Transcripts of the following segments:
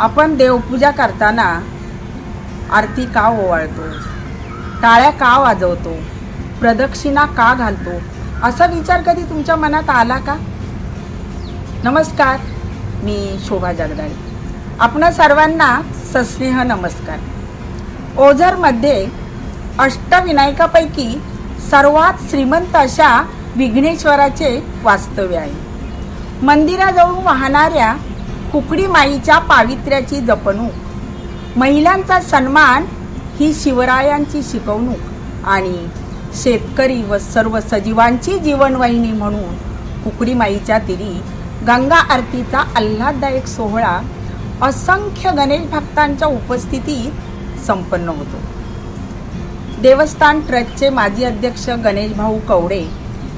आपण देवपूजा करताना आरती का ओवाळतो? टाळ्या का वाजवतो? प्रदक्षिणा का घालतो? असा विचार कधी तुमच्या मनात आला का? नमस्कार मी शोभा जगदाळे. आपण सर्वांना सस्नेह नमस्कार. ओझरमध्ये अष्टविनायकापैकी सर्वात श्रीमंत अशा विघ्नेश्वराचे वास्तव्य आहे. मंदिराजवळून वाहणाऱ्या कुकडी माईच्या पावित्र्याची जपणूक. महिलांचा सन्मान ही शिवरायांची शिकवणूक आणि शेतकरी व सर्व सजीवांची जीवनवाहिनी म्हणून कुकडी माईच्या तिरी गंगा आरतीचा आल्हाददायक सोहळा असंख्य गणेश भक्तांच्या उपस्थितीत संपन्न होतो. देवस्थान ट्रस्टचे माजी अध्यक्ष गणेश भाऊ कवडे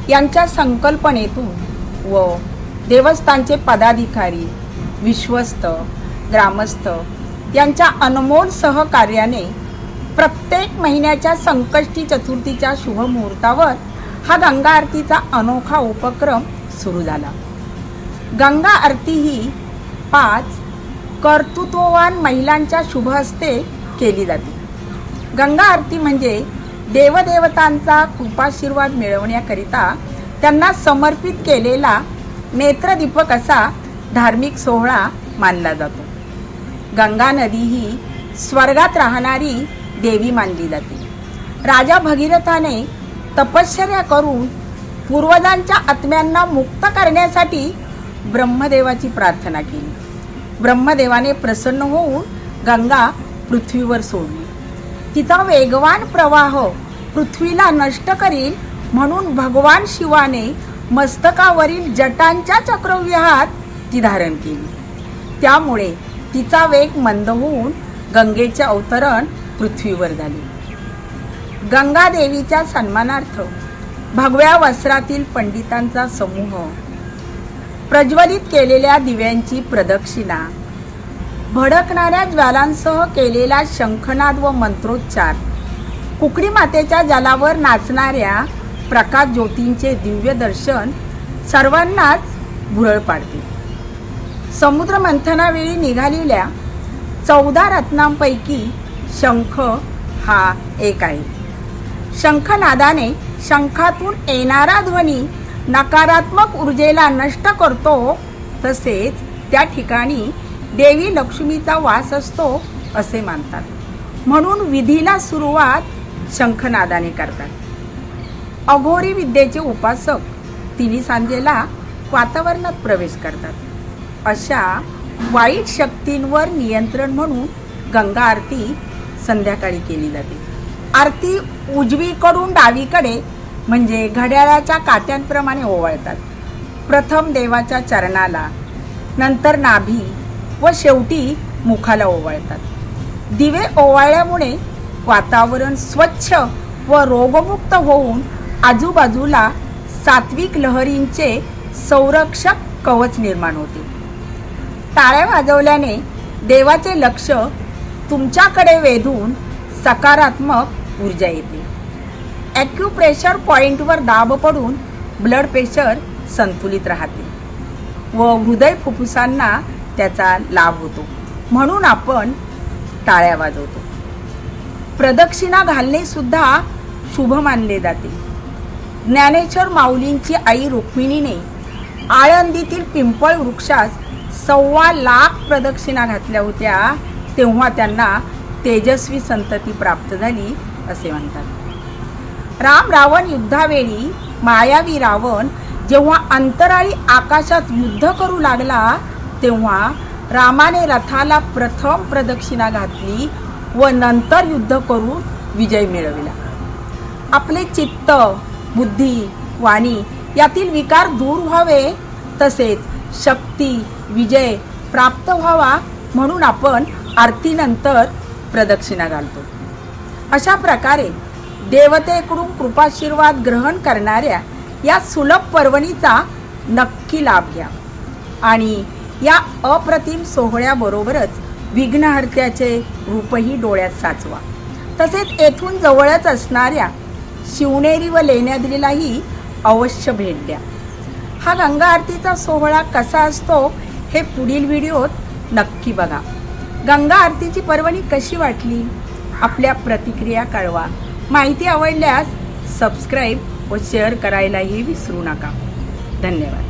यांच्या संकल्पनेतून व देवस्थानचे पदाधिकारी विश्वस्त ग्रामस्थ यांच्या अनमोल सहकार्याने प्रत्येक महिन्याच्या संकष्टी चतुर्थीच्या शुभमुहूर्तावर हा गंगा आरतीचा अनोखा उपक्रम सुरू झाला. गंगा आरती ही पाच कर्तृत्ववान महिलांच्या शुभ हस्ते केली जाते. गंगा आरती म्हणजे देवदेवतांचा कृपाशीर्वाद मिळवण्याकरिता त्यांना समर्पित केलेला नेत्रदीपक असा धार्मिक सोहळा मानला जातो. गंगा नदी ही स्वर्गात राहणारी देवी मानली जाते. राजा भगीरथाने तपश्चर्या करून पूर्वजांच्या आत्म्यांना मुक्त करण्यासाठी ब्रह्मदेवाची प्रार्थना केली. ब्रह्मदेवाने प्रसन्न होऊन गंगा पृथ्वीवर सोडली. तिचा वेगवान प्रवाह पृथ्वीला नष्ट करील म्हणून भगवान शिवाने मस्तकावरील जटांच्या चक्रव्यूहात ती धारण केली. त्यामुळे तिचा वेग मंद होऊन गंगेचे अवतरण पृथ्वीवर झाले. गंगा देवीच्या सन्मानार्थ भगव्या वस्त्रातील पंडितांचा समूह प्रज्वलित केलेल्या दिव्यांची प्रदक्षिणा भडकणाऱ्या ज्वालांसह केलेला शंखनाद व मंत्रोच्चार कुकडी मातेच्या जलावर नाचणाऱ्या प्रकाश ज्योतींचे दिव्य दर्शन सर्वांनाच भुरळ पाडते. समुद्र मंथनावेळी निघालेल्या चौदा रत्नांपैकी शंख हा एक आहे. शंखनादाने शंखातून येणारा ध्वनी नकारात्मक ऊर्जेला नष्ट करतो तसेच त्या ठिकाणी देवी लक्ष्मीचा वास असतो असे मानतात. म्हणून विधीला सुरुवात शंखनादाने करतात. अघोरी विद्येचे उपासक तिन्ही सांजेला वातावरणात प्रवेश करतात. अशा वाईट शक्तींवर नियंत्रण म्हणून गंगा आरती संध्याकाळी केली जाते. आरती उजवीकडून डावीकडे म्हणजे घड्याळाच्या काट्यांप्रमाणे ओवाळतात. प्रथम देवाच्या चरणाला नंतर नाभी व शेवटी मुखाला ओवाळतात. दिवे ओवाळल्यामुळे वातावरण स्वच्छ व रोगमुक्त होऊन आजूबाजूला सात्विक लहरींचे संरक्षक कवच निर्माण होते. टाळ्या वाजवल्याने देवाचे लक्ष तुमच्याकडे वेधून सकारात्मक ऊर्जा येते. ॲक्युप्रेशर पॉइंटवर दाब पडून ब्लड प्रेशर संतुलित राहते व हृदय फुफ्फुसांना त्याचा लाभ होतो. म्हणून आपण टाळ्या वाजवतो. प्रदक्षिणा घालणे सुद्धा शुभ मानले जाते. ज्ञानेश्वर माऊलींची आई रुक्मिणीने आळंदीतील पिंपळ वृक्षास सव्वा लाख प्रदक्षिणा घातल्या होत्या तेव्हा त्यांना तेजस्वी संतती प्राप्त झाली असे म्हणतात. राम रावण युद्धावेळी मायावी रावण जेव्हा अंतराळी आकाशात युद्ध करू लागला तेव्हा रामाने रथाला प्रथम प्रदक्षिणा घातली व नंतर युद्ध करून विजय मिळविला. आपले चित्त बुद्धी वाणी यातील विकार दूर व्हावे तसेच शक्ती विजय प्राप्त व्हावा म्हणून आपण आरतीनंतर प्रदक्षिणा घालतो. अशा प्रकारे देवतेकडून कृपाशीर्वाद ग्रहण करणाऱ्या या सुलभ पर्वणीचा नक्की लाभ घ्या. आणि या अप्रतिम सोहळ्याबरोबरच विघ्नहर्त्याचे रूपही डोळ्यात साचवा. तसेच येथून जवळच असणाऱ्या शिवनेरी व लेण्याद्रीलाही अवश्य भेट द्या. हा गंगा आरतीचा सोहळा कसा असतो हे पुढील व्हिडिओत नक्की बघा. गंगा आरतीची पर्वणी कशी वाटली? आपल्या प्रतिक्रिया कळवा. माहिती आवडल्यास सबस्क्राईब व शेअर करायलाही विसरू नका. धन्यवाद.